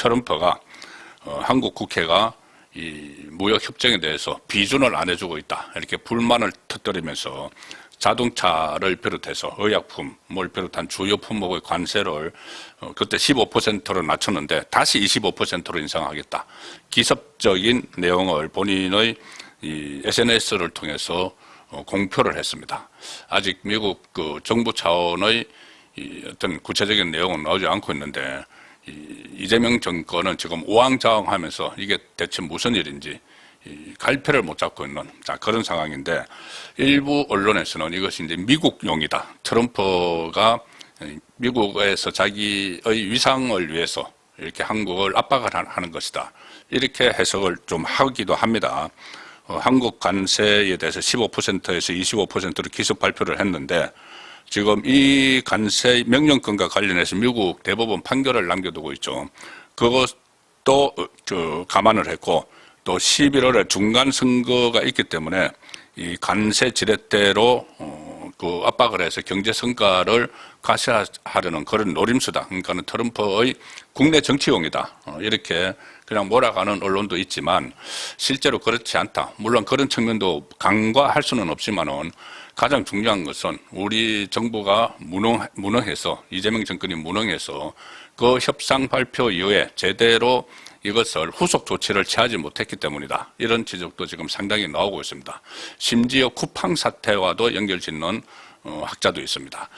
트럼프가 어, 한국 국회가 이 무역 협정에 대해서 비준을 안 해주고 있다 이렇게 불만을 터뜨리면서 자동차를 비롯해서 의약품을 비롯한 주요 품목의 관세를 어, 그때 15%로 낮췄는데 다시 25%로 인상하겠다. 기습적인 내용을 본인의 이 SNS를 통해서 어, 공표를 했습니다. 아직 미국 그 정부 차원의 이 어떤 구체적인 내용은 나오지 않고 있는데 이 이재명 정권은 지금 우왕좌왕하면서 이게 대체 무슨 일인지 이 갈피를 못 잡고 있는 자 그런 상황인데 일부 언론에서는 이것이 이제 미국용이다. 트럼프가 미국에서 자기의 위상을 위해서 이렇게 한국을 압박을 하- 하는 것이다. 이렇게 해석을 좀 하기도 합니다. 어, 한국 관세에 대해서 15%에서 25%로 기습 발표를 했는데 지금 이 관세 명령권과 관련해서 미국 대법원 판결을 남겨두고 있죠. 그것도 어, 저 감안을 했고 또 11월에 중간 선거가 있기 때문에 이 관세 지렛대로 어, 그 압박을 해서 경제 성과를 가시하려는 그런 노림수다. 그러니까는 트럼프의 국내 정치용이다. 어, 이렇게 그냥 몰아가는 언론도 있지만 실제로 그렇지 않다. 물론 그런 측면도 간과할 수는 없지만은 가장 중요한 것은 우리 정부가 무능, 무능해서 이재명 정권이 무능해서 그 협상 발표 이후에 제대로 이것을 후속 조치를 취하지 못했기 때문이다. 이런 지적도 지금 상당히 나오고 있습니다. 심지어 쿠팡 사태와도 연결짓는 어, 학자도 있습니다.